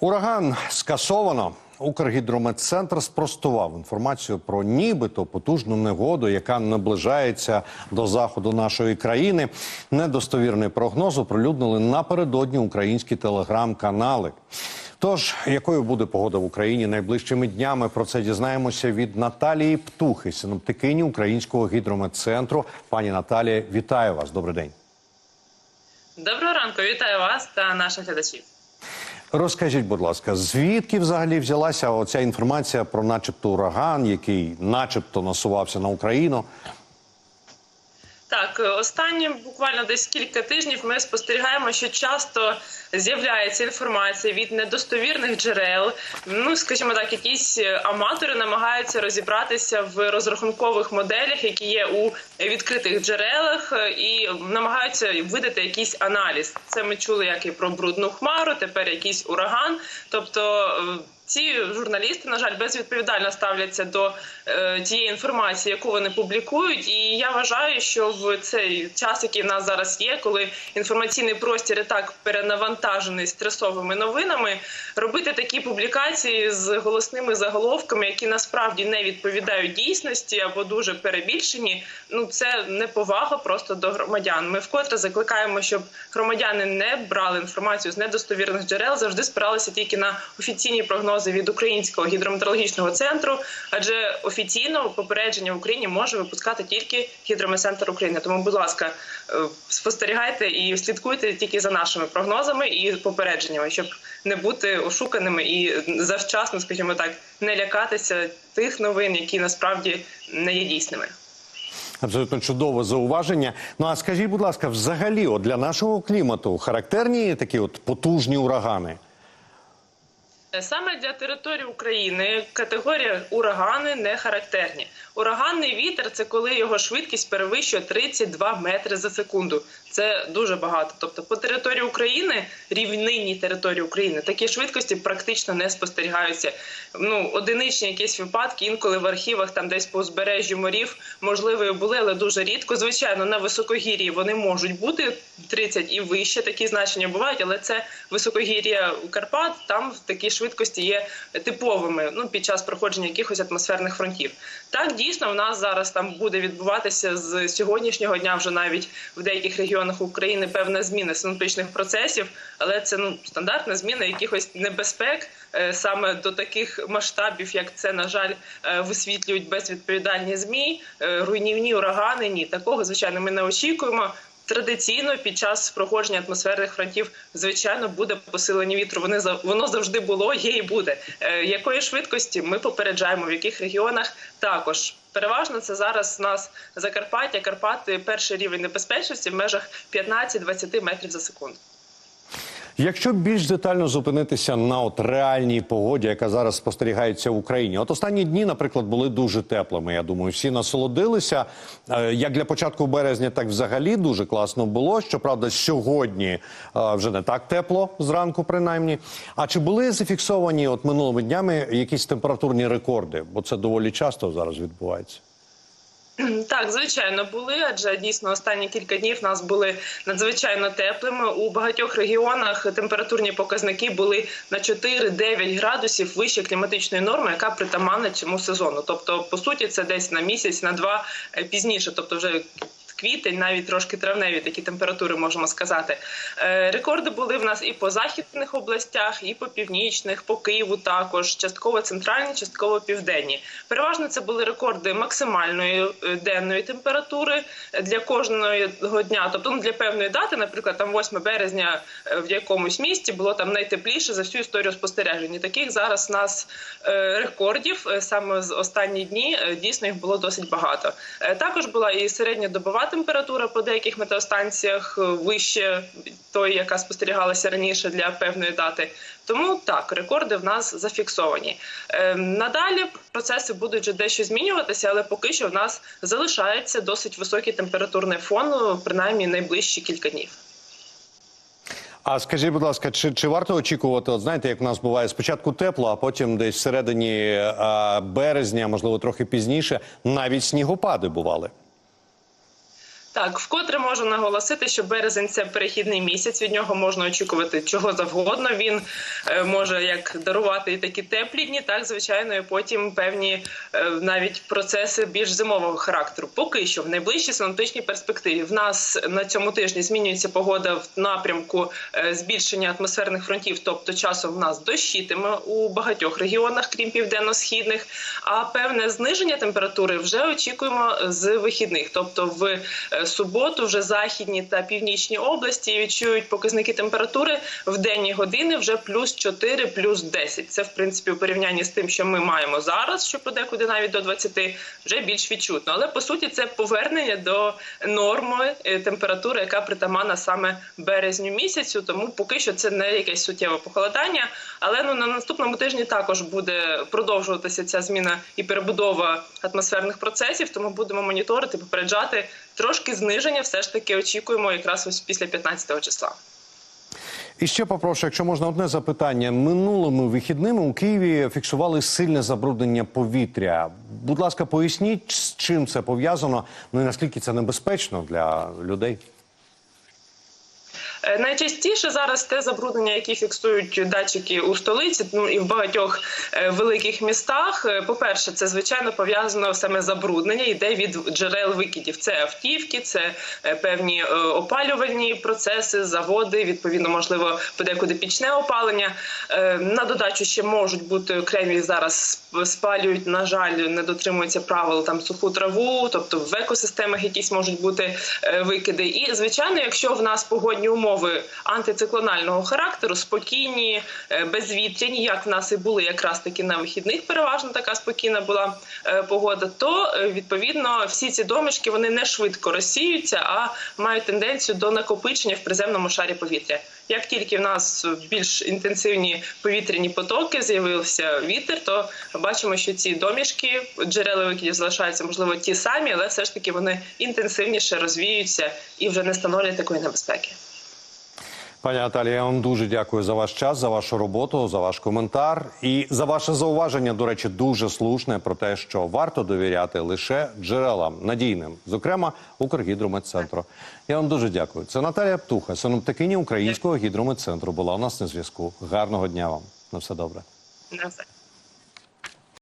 Ураган скасовано. Укргідрометцентр спростував інформацію про нібито потужну негоду, яка наближається до заходу нашої країни. Недостовірний прогноз оприлюднили напередодні українські телеграм-канали. Тож, якою буде погода в Україні найближчими днями? Про це дізнаємося від Наталії Птухи, синоптикині Українського гідрометцентру. Пані Наталія, вітаю вас. Добрий день. Доброго ранку, вітаю вас та наших глядачів. Розкажіть, будь ласка, звідки взагалі взялася оця інформація про, начебто, ураган, який, начебто, насувався на Україну? Так, останні буквально десь кілька тижнів ми спостерігаємо, що часто з'являється інформація від недостовірних джерел. Ну, скажімо так, якісь аматори намагаються розібратися в розрахункових моделях, які є у відкритих джерелах, і намагаються видати якийсь аналіз. Це ми чули як і про брудну хмару, тепер якийсь ураган. Тобто ці журналісти, на жаль, безвідповідально ставляться до е, тієї інформації, яку вони публікують. І я вважаю, що в цей час, який в нас зараз є, коли інформаційний простір і так перенавантажений стресовими новинами, робити такі публікації з голосними заголовками, які насправді не відповідають дійсності або дуже перебільшені. Ну це неповага просто до громадян. Ми вкотре закликаємо, щоб громадяни не брали інформацію з недостовірних джерел, завжди спиралися тільки на офіційні прогнози від українського гідрометеорологічного центру, адже офіційно попередження в Україні може випускати тільки гідрометцентр України. Тому, будь ласка, е, спостерігайте і слідкуйте тільки за нашими прогнозами і попередженнями, щоб не бути ошуканими і завчасно, скажімо так, не лякатися тих новин, які насправді не є дійсними. Абсолютно чудове зауваження. Ну а скажіть, будь ласка, взагалі, от для нашого клімату характерні такі от потужні урагани? Саме для території України категорія урагани не характерні. Ураганний вітер це коли його швидкість перевищує 32 метри за секунду. Це дуже багато. Тобто, по території України, рівнинній території України, такі швидкості практично не спостерігаються. Ну, одиничні якісь випадки, інколи в архівах, там десь по узбережжю морів, можливо, були, але дуже рідко. Звичайно, на високогір'ї вони можуть бути 30 і вище. Такі значення бувають, але це високогір'я Карпат. Там такі швидкості є типовими. Ну під час проходження якихось атмосферних фронтів. Так дійсно в нас зараз там буде відбуватися з сьогоднішнього дня, вже навіть в деяких регіонах України певна зміна синоптичних процесів, але це ну стандартна зміна якихось небезпек е, саме до таких масштабів, як це на жаль е, висвітлюють безвідповідальні змі, е, руйнівні урагани. Ні, такого звичайно ми не очікуємо. Традиційно під час проходження атмосферних фронтів, звичайно, буде посилення вітру. Вони воно завжди було, є і буде. Е, якої швидкості ми попереджаємо, в яких регіонах також переважно це зараз у нас Закарпаття, Карпати, перший рівень небезпечності в межах 15-20 метрів за секунду. Якщо більш детально зупинитися на от реальній погоді, яка зараз спостерігається в Україні, от останні дні, наприклад, були дуже теплими. Я думаю, всі насолодилися. Е, Як для початку березня, так взагалі дуже класно було. Щоправда, сьогодні е, вже не так тепло зранку, принаймні. А чи були зафіксовані от минулими днями якісь температурні рекорди? Бо це доволі часто зараз відбувається. Так, звичайно, були, адже дійсно останні кілька днів нас були надзвичайно теплими. У багатьох регіонах температурні показники були на 4-9 градусів вище кліматичної норми, яка притаманна цьому сезону. Тобто, по суті, це десь на місяць, на два е, пізніше, тобто вже. Квітень, навіть трошки травневі такі температури можемо сказати. Е, рекорди були в нас і по західних областях, і по північних, по Києву також частково центральні, частково південні. Переважно це були рекорди максимальної е, денної температури для кожного дня. Тобто ну, для певної дати, наприклад, там 8 березня е, в якомусь місті було там найтепліше за всю історію спостережень. Таких зараз у нас е, рекордів е, саме з останні дні е, дійсно їх було досить багато. Е, також була і середньодобова температура по деяких метеостанціях е, вище тої, яка спостерігалася раніше для певної дати. Тому так, рекорди в нас зафіксовані. Е, надалі процеси будуть вже дещо змінюватися, але поки що в нас залишається досить високий температурний фон, ну, принаймні найближчі кілька днів. А скажіть, будь ласка, чи, чи варто очікувати? От знаєте, як в нас буває спочатку тепло, а потім десь всередині а, березня, можливо, трохи пізніше, навіть снігопади бували. Так, вкотре можу наголосити, що березень це перехідний місяць. Від нього можна очікувати чого завгодно. Він е, може як дарувати і такі теплі дні, так звичайно, і потім певні е, навіть процеси більш зимового характеру. Поки що в найближчій синоптичній перспективі в нас на цьому тижні змінюється погода в напрямку е, збільшення атмосферних фронтів, тобто часом в нас дощитиме у багатьох регіонах, крім південно-східних. А певне зниження температури вже очікуємо з вихідних, тобто в суботу вже західні та північні області відчують показники температури в денні години вже плюс 4, плюс 10. Це в принципі у порівнянні з тим, що ми маємо зараз, що подекуди навіть до 20, вже більш відчутно. Але по суті, це повернення до норми е, температури, яка притаманна саме березню місяцю. Тому поки що це не якесь суттєве похолодання. Але ну на наступному тижні також буде продовжуватися ця зміна і перебудова атмосферних процесів. Тому будемо моніторити, попереджати трошки зниження. Все ж таки очікуємо якраз ось після 15 числа. І ще попрошу, якщо можна, одне запитання. Минулими вихідними у Києві фіксували сильне забруднення повітря. Будь ласка, поясніть, з чим це пов'язано, ну і наскільки це небезпечно для людей. Е, Найчастіше зараз те забруднення, які фіксують датчики у столиці, ну і в багатьох е, великих містах. Е, По-перше, це звичайно пов'язано саме забруднення, йде від джерел викидів. Це автівки, це певні опалювальні процеси, заводи. Відповідно, можливо, подекуди пічне опалення. На додачу ще можуть бути окремі зараз спалюють. На жаль, не дотримуються правил там суху траву, тобто в екосистемах якісь можуть бути викиди. І звичайно, якщо в нас погодні умови антициклонального характеру, спокійні, е, безвітряні, як в нас і були якраз таки на вихідних, переважно така спокійна була е, погода, то е, відповідно всі ці домішки вони не швидко розсіються, а мають тенденцію до накопичення в приземному шарі повітря. Як тільки в нас більш інтенсивні повітряні потоки, з'явився вітер, то бачимо, що ці домішки, джерела викидів залишаються, можливо, ті самі, але все ж таки вони інтенсивніше розвіються і вже не становлять такої небезпеки. Пані Наталія, я вам дуже дякую за ваш час, за вашу роботу, за ваш коментар і за ваше зауваження. До речі, дуже слушне про те, що варто довіряти лише джерелам надійним, зокрема Укргідрометцентру. Я вам дуже дякую. Це Наталія Птуха, синоптикиня Українського гідрометцентру. Була у нас на зв'язку. Гарного дня вам. На все добре. На все.